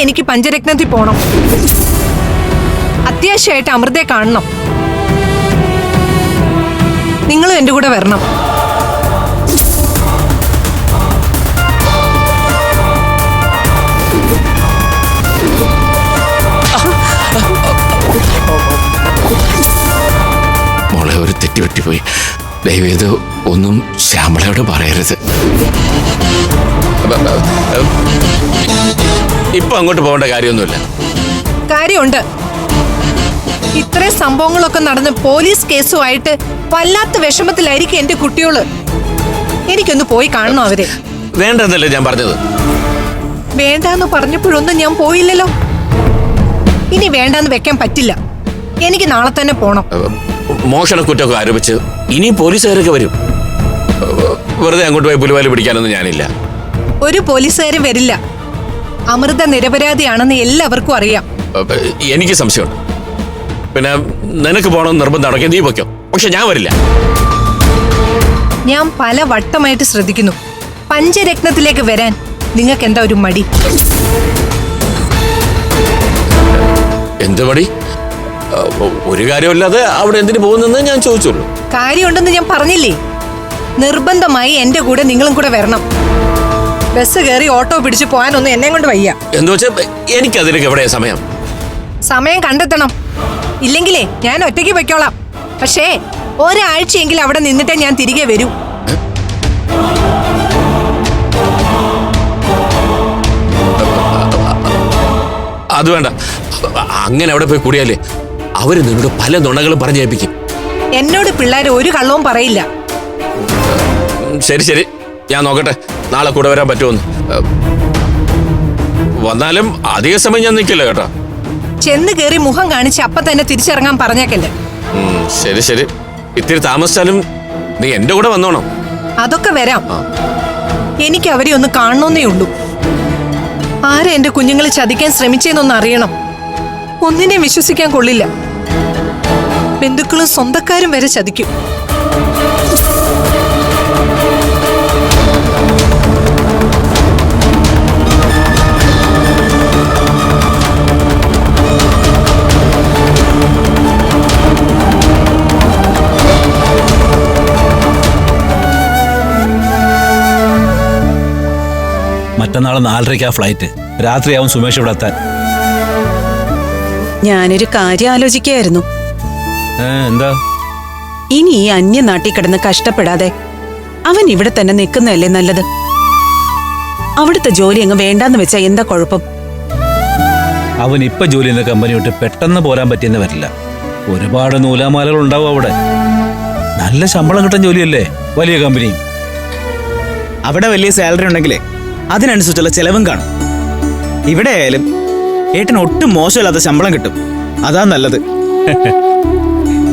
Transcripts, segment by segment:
എനിക്ക് പഞ്ചരത്നത്തിൽ പോണം. അത്യാവശ്യമായിട്ട് അമൃതയെ കാണണം. നിങ്ങളും എന്റെ കൂടെ വരണം. മോളെ ഒരു തെറ്റ് പറ്റിപ്പോയി. ദയവേത് ഒന്നും ശ്യാമളയോട് പറയരുത്. ഇപ്പൊ അങ്ങോട്ട് പോകേണ്ട കാര്യമൊന്നുമില്ല. കാര്യമുണ്ട്. ഇത്രയും സംഭവങ്ങളൊക്കെ നടന്ന് പോലീസ് കേസുമായിട്ട് വല്ലാത്ത വിഷമത്തിലായിരിക്കും എന്റെ കുട്ടികൾ എനിക്കൊന്ന് പോയി കാണണം അവരെ? വേണ്ടെന്നല്ലേ ഞാൻ പറഞ്ഞത്? വേണ്ടാന്ന് പറഞ്ഞപ്പോഴൊന്നും ഞാൻ പോയില്ലല്ലോ. ഇനി വേണ്ടാന്ന് വെക്കാൻ പറ്റില്ല. എനിക്ക് നാളെ തന്നെ പോണം. മോഷണ കുറ്റമൊക്കെ ആരോപിച്ച് ഇനി പോലീസുകാരൊക്കെ വരും. വെറുതെ അങ്ങോട്ട് പോയി പുലിവാൽ പിടിക്കാനൊന്നും ഞാനില്ല. ഒരു പോലീസുകാരും വരില്ല. അമൃത നിരപരാധിയാണെന്ന് എല്ലാവർക്കും അറിയാം. എനിക്ക് സംശയമുണ്ട്. പിന്നെ നിനക്ക് പോകണമെന്ന് നിർബന്ധമാണെങ്കിൽ നീ പൊയ്ക്കോ. പക്ഷെ ഞാൻ വരില്ല. ഞാൻ പല വട്ടമായിട്ട് ശ്രദ്ധിക്കുന്നു. പഞ്ചരത്നത്തിലേക്ക് വരാൻ നിങ്ങൾക്ക് എന്താ ഒരു മടി? എന്ത് ആ, ഒരു കാര്യമില്ലാതെ അവിടെ എന്തിനു പോകുന്നെന്ന് ഞാൻ ചോദിച്ചുള്ളൂ കാര്യമുണ്ടെന്ന് ഞാൻ പറഞ്ഞില്ലേ? നിർബന്ധമായി എന്റെ കൂടെ നിങ്ങളും കൂടെ വരണം. ബസ് കയറി ഓട്ടോ പിടിച്ച് പോകാനൊന്നും എന്നെ കൊണ്ട് വയ്യ. എന്താ വെച്ചാൽ അതിലേക്ക് എവിടെയാ സമയം? സമയം കണ്ടെത്തണം. ഇല്ലെങ്കിലേ ഞാൻ ഒറ്റയ്ക്ക് പൊയ്ക്കോളാം. പക്ഷേ ഒരാഴ്ചയെങ്കിലും അവിടെ നിന്നിട്ടേ ഞാൻ തിരികെ വരൂ. അത് വേണ്ട. അങ്ങനെ അവിടെ പോയി കൂടിയാലേ? അവർ നിന്നോട് പല നുണകളും പറഞ്ഞേൽപ്പിക്കും എന്നോട് പിള്ളേർ ഒരു കള്ളവും പറയില്ല. ശരി ശരി. ഞാൻ നോക്കട്ടെ. നാളെ കൂടെ വരാൻ പറ്റുമെന്ന്. വന്നാലും അധിക സമയം ഞാൻ നിൽക്കില്ല കേട്ടോ. ചെന്ന് കയറി മുഖം കാണിച്ച് അപ്പ തന്നെ തിരിച്ചിറങ്ങാൻ പറഞ്ഞേക്കല്ലേ. ശരി ശരി. ഇത്തിരി താമസിച്ചാലും നീ എന്റെ കൂടെ വന്നോണം. അതൊക്കെ വരാം. എനിക്ക് അവരെ ഒന്ന് കാണണമെന്നേ ഉള്ളൂ. ആരെ എന്റെ കുഞ്ഞുങ്ങളെ ചതിക്കാൻ ശ്രമിച്ചെന്നൊന്ന് അറിയണം. ഒന്നിനെ വിശ്വസിക്കാൻ കൊള്ളില്ല. ബന്ധുക്കളും സ്വന്തക്കാരും വരെ ചതിക്കും. മറ്റന്നാൾ ആ ഫ്ലൈറ്റ് രാത്രിയാവും സുമേഷ് ഇവിടെ എത്താൻ. ഞാനൊരു കാര്യം ആലോചിക്കുകയായിരുന്നു എന്താ? ഇനി ഈ അന്യനാട്ടിൽ കിടന്ന് കഷ്ടപ്പെടാതെ അവൻ ഇവിടെ തന്നെ നിൽക്കുന്നതല്ലേ നല്ലത്? അവിടുത്തെ ജോലി അങ്ങ് വേണ്ടാന്ന് വെച്ചാ എന്താ കുഴപ്പം? അവൻ ഇപ്പൊ ജോലി ചെയ്യുന്ന കമ്പനി വിട്ട് പെട്ടെന്ന് പോരാൻ പറ്റിയെന്ന് വരില്ല. ഒരുപാട് നൂലാമാലകൾ ഉണ്ടാവും അവിടെ. നല്ല ശമ്പളം കിട്ടുന്ന ജോലിയല്ലേ വലിയ കമ്പനി അവിടെ വലിയ സാലറി ഉണ്ടെങ്കിലേ അതിനനുസരിച്ചുള്ള ചെലവും കാണും. ഇവിടെ ആയാലും ഏട്ടന് ഒട്ടും മോശമില്ലാത്ത ശമ്പളം കിട്ടും. അതാ നല്ലത്.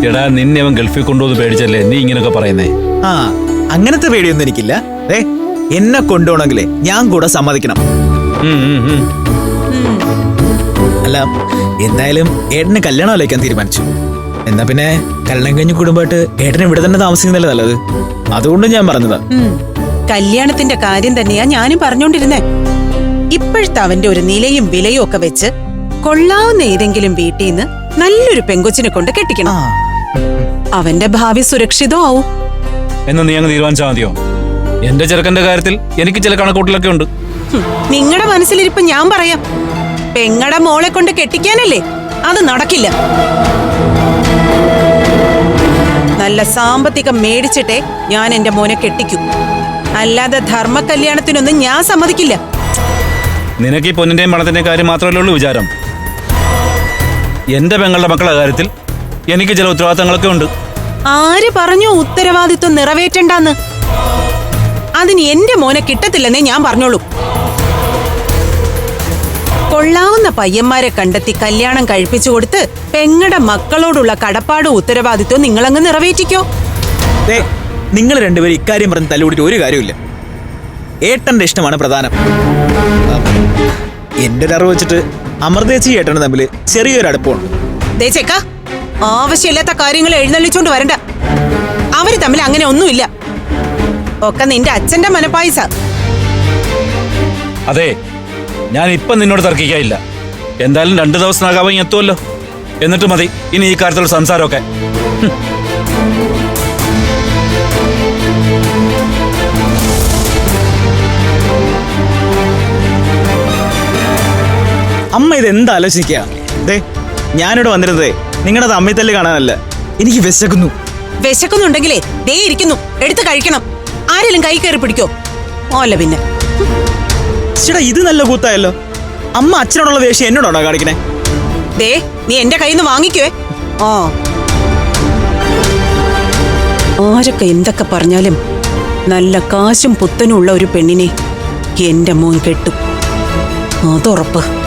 എടാ നിന്നെ അവൻ ഗൾഫിൽ കൊണ്ടുവന്ന് പേടിച്ചല്ലേ? നീ ഇങ്ങനെയൊക്കെ പറയുന്നേ. ആ അങ്ങനത്തെ പേടിയൊന്നും എനിക്കില്ല. ഏ എന്നെ കൊണ്ടുപോകണമെങ്കിലേ ഞാൻ കൂടെ സമ്മതിക്കണം. അല്ല എന്തായാലും ഏട്ടന് കല്യാണം ആലോചിക്കാൻ തീരുമാനിച്ചു. എന്നാ പിന്നെ കല്യാണം കഴിഞ്ഞ കുടുംബമായിട്ട് ഏട്ടൻ ഇവിടെ തന്നെ താമസിക്കുന്നല്ലേ നല്ലത്? അതുകൊണ്ട് ഞാൻ പറഞ്ഞതാ. കല്യാണത്തിന്റെ കാര്യം തന്നെയാ ഞാനും പറഞ്ഞോണ്ടിരുന്നേ. ഇപ്പോഴത്തെ അവന്റെ ഒരു നിലയും വിലയും ഒക്കെ വെച്ച് കൊള്ളാവുന്ന ഏതെങ്കിലും വീട്ടിൽ നിന്ന് നല്ലൊരു പെങ്കൊച്ചിനെ കൊണ്ട് കെട്ടിക്കണം. അവന്റെ ഭാവി സുരക്ഷിതോ ആവും. എന്ന് നീ അങ്ങ് തീരുമാനിച്ചാൽ മതിയോ? എന്റെ ചെറുക്കന്റെ കാര്യത്തിൽ എനിക്ക് ചില കണക്കൂട്ടലൊക്കെ ഉണ്ട്. നിങ്ങളുടെ മനസ്സിലിരിപ്പ് ഞാൻ പറയാം. പെങ്ങടെ മോളെ കൊണ്ട് കെട്ടിക്കാനല്ലേ? അത് നടക്കില്ല. നല്ല സാമ്പത്തികം മേടിച്ചിട്ടേ ഞാൻ എന്റെ മോനെ കെട്ടിക്കൂ. അല്ലാതെ ധർമ്മ കല്യാണത്തിനൊന്നും ഞാൻ സമ്മതിക്കില്ല. നിനക്ക് ഈ പൊന്നിന്റെയും പണത്തിന്റെയും കാര്യം മാത്രമല്ലേ ഉള്ളൂ വിചാരം? എന്റെ പെങ്ങളുടെ മക്കളുടെ കാര്യത്തിൽ എനിക്ക് ചില ഉത്തരവാദിത്തങ്ങളൊക്കെ ഉണ്ട്. ആര് പറഞ്ഞു ഉത്തരവാദിത്വം നിറവേറ്റണ്ടെന്ന്? അതിന് എന്റെ മോനെ കിട്ടത്തില്ലെന്നേ ഞാൻ പറഞ്ഞോളൂ. കൊള്ളാവുന്ന പയ്യന്മാരെ കണ്ടെത്തി കല്യാണം കഴിപ്പിച്ചു കൊടുത്ത് പെങ്ങടെ മക്കളോടുള്ള കടപ്പാടും ഉത്തരവാദിത്വം നിങ്ങളങ്ങ് നിറവേറ്റിക്കോ? ദേ, നിങ്ങൾ രണ്ടുപേരും ഇക്കാര്യം പറഞ്ഞ് തല്ലുകൂടിയിട്ട് ഒരു കാര്യമില്ല ഏട്ടന്റെ ഇഷ്ടമാണ് പ്രധാനം. എന്റെ ഒരു അറിവ് വെച്ചിട്ട് അമൃതേച്ചി ഏട്ടനും തമ്മിൽ ചെറിയൊരു അടുപ്പമുണ്ട്. ആവശ്യമില്ലാത്ത കാര്യങ്ങൾ എഴുന്നള്ളിച്ചോണ്ട് വരണ്ട. അവർ തമ്മിൽ അങ്ങനെ ഒന്നുമില്ല. ഒക്കെ നിന്റെ അച്ഛന്റെ മനപ്പായസ. അതെ ഞാൻ ഇപ്പൊ നിന്നോട് തർക്കിക്കാനില്ല. എന്തായാലും രണ്ടു ദിവസത്തിനകം എത്തുമല്ലോ. എന്നിട്ട് മതി ഇനി ഈ കാര്യത്തിലുള്ള സംസാരമൊക്കെ. അമ്മ ഇത് എന്താ ആലോചിക്കുക? ദേ ഞാനിവിടെ വന്നിരുന്നതേ നിങ്ങളുടെ അമ്മത്തല്ല് കാണാനല്ല. എനിക്ക് വിശക്കുന്നു. വിശക്കുന്നുണ്ടെങ്കിലേ ദേ ഇരിക്കുന്നു. എടുത്ത് കഴിക്കണം. ആരെങ്കിലും കൈ കയറി പിടിക്കോ? ഓല്ല പിന്നെ. ചേട്ടാ ഇത് നല്ല കൂത്തായല്ലോ. അമ്മ അച്ഛനോടുള്ള വേഷം എന്നോടാണോ കാണിക്കണേ? ദേ നീ എന്റെ കയ്യിൽ നിന്ന് വാങ്ങിക്കുവേ ഓ ആരൊക്കെ എന്തൊക്കെ പറഞ്ഞാലും നല്ല കാശും പുത്തനും ഉള്ള ഒരു പെണ്ണിനെ എന്റെ മോൻ കെട്ടും. അതുറപ്പ്.